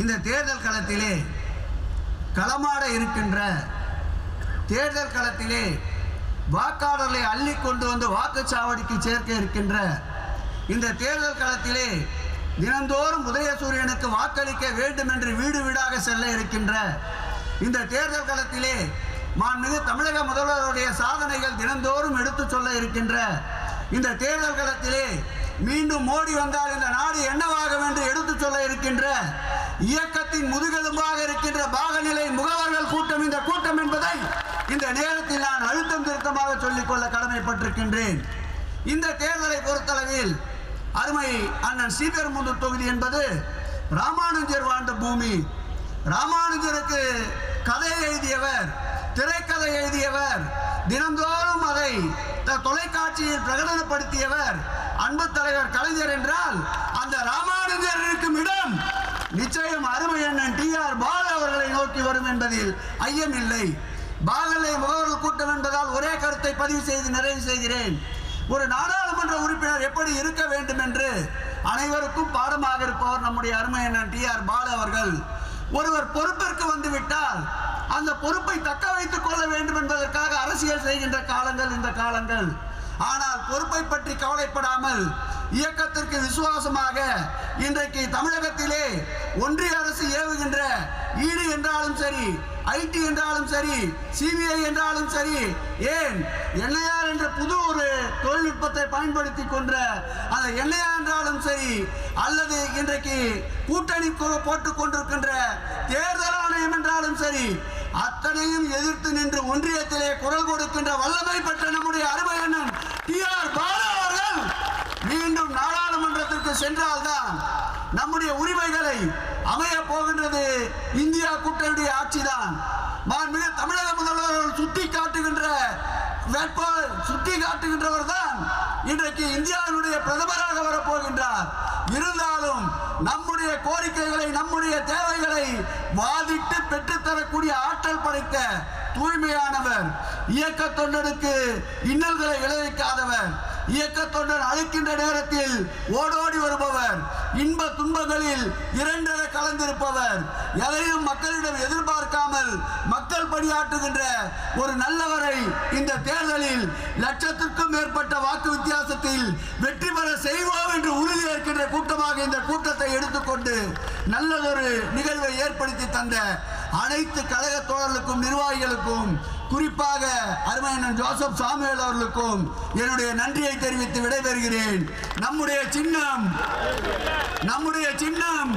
இந்த தேர்தல் களத்திலே களமாட இருக்கின்ற தேர்தல் களத்திலே வாக்காளர்களை அள்ளி கொண்டு வந்து வாக்குச்சாவடிக்கு சேர்க்க இருக்கின்ற இந்த தேர்தல் களத்திலே தினந்தோறும் உதயசூரியனுக்கு வாக்களிக்க வேண்டும் என்று வீடு வீடாக செல்ல இருக்கின்ற இந்த தேர்தல் களத்திலே மாண்புமிகு தமிழக முதல்வருடைய சாதனைகள் தினந்தோறும் எடுத்துச் சொல்ல இருக்கின்ற இந்த தேர்தல் களத்திலே மீண்டும் மோடி வந்தால் இந்த நாடு என்னவாகும் என்று எடுத்துச் சொல்ல இருக்கின்ற இயக்கத்தின் முதுகெலும்பாக இருக்கின்ற பாகநிலை முகவர்கள் கூட்டம் இந்த கூட்டம் என்பதை இந்த நேரத்தில் நான் அழுத்தம் திருத்தமாக சொல்லிக்கொள்ள கடமைப்பட்டிருக்கின்றேன். இந்த தேர்தலை பொறுத்தளவில் அருமை அண்ணன் ஸ்ரீபெரும்புதூர் தொகுதி என்பது ராமானுஜர் வாழ்ந்த பூமி. ராமானுஜருக்கு கதை எழுதியவர் திரைக்கதை எழுதியவர் தினந்தோறும் அதை த- தொலைக்காட்சியில் பிரகடனப்படுத்தியவர் அன்பு தலைவர் கலைஞர் என்றால் அந்த ராமானுஜர் இருக்கும் இடம் நிச்சயம் அருமை அண்ணன் டி ஆர் பாலு அவர்களை நோக்கி வரும் என்பதில் ஐயமில்லை பாகலை முகவர்கள் கூட்டம் என்பதால் ஒரே கருத்தை பதிவு செய்து நிறைவு செய்கிறேன். ஒரு நாடாளுமன்ற உறுப்பினர் எப்படி இருக்க வேண்டும் என்று அனைவருக்கும் பாடமாக இருப்பவர் நம்முடைய அருமை அண்ணன் டி ஆர் பாலு அவர்கள். ஒருவர் பொறுப்பிற்கு வந்துவிட்டால் அந்த பொறுப்பை தக்க வைத்துக் கொள்ள வேண்டும் என்பதற்காக அரசியல் செய்கின்ற காலங்கள் இந்த காலங்கள். ஆனால் பொறுப்பை பற்றி கவலைப்படாமல் இயக்கத்திற்கு விசுவாசமாக இன்றைக்கு தமிழகத்திலே ஒன்றிய அரசு ஏவுகின்ற ஈடு என்றாலும் சரி ஐடி என்றாலும் சரி சிபிஐ என்றாலும் சரி ஏன் என்ஐஆர் என்ற புது ஒரு தொழில்நுட்பத்தை பயன்படுத்தி கொண்ட அந்த என்ஐஆர் என்றாலும் சரி அல்லது இன்றைக்கு கூட்டணி போட்டுக் கொண்டிருக்கின்ற தேர்தல் ஆணையம் என்றாலும் சரி அத்தனையும் எதிர்த்து நின்று ஒன்றியத்திலே குரல் கொடுக்கின்ற வல்லமை பெற்ற நம்முடைய அருமை அண்ணன் டி ஆர் பாலு அவர்கள் மீண்டும் நாடாளுமன்றத்திற்கு சென்றால்தான் நம்முடைய உரிமைகளை அமைய போகின்றது இந்தியா கூட்டணியுடைய ஆட்சிதான். மாண்புமிகு தமிழக முதல்வர் சுட்டி காட்டுகின்ற வேட்பாளர் சுட்டி காட்டுகின்றவர் தான் இன்றைக்கு இந்தியாவினுடைய பிரதமராக வரப்போகின்றார். இருந்தாலும் நம்முடைய கோரிக்கைகளை நம்முடைய தேவைகளை வாதி பெற்றுத்தரக்கூடிய ஆற்றல் படைத்த தூய்மையானவர் இயக்க தொண்டனுக்கு இன்னல்களை விளைவிக்காதவர் இயக்க தொண்டன் அழைக்கின்ற நேரத்தில் ஓடோடி வருபவர் இன்ப துன்பங்களில் இரண்டர கலந்திருப்பவர் எதையும் மக்களிடம் எதிர்பார்க்காமல் மக்கள் பணியாற்றுகின்ற ஒரு நல்லவரை இந்த தேர்தலில் லட்சத்திற்கும் மேற்பட்ட வாக்கு வித்தியாசத்தில் வெற்றி பெற செய்வோம் என்று உறுதியேற்கின்ற கூட்டமாக இந்த கூட்டத்தை எடுத்துக்கொண்டு நல்லதொரு நிகழ்வை ஏற்படுத்தி தந்த அனைத்து கழக தோழர்களுக்கும் நிர்வாகிகளுக்கும் குறிப்பாக அருமையண்ணன் ஜோசப் சாமுவேல் அவர்களுக்கும் என்னுடைய நன்றியை தெரிவித்து விடைபெறுகிறேன். நம்முடைய சின்னம் நம்முடைய சின்னம்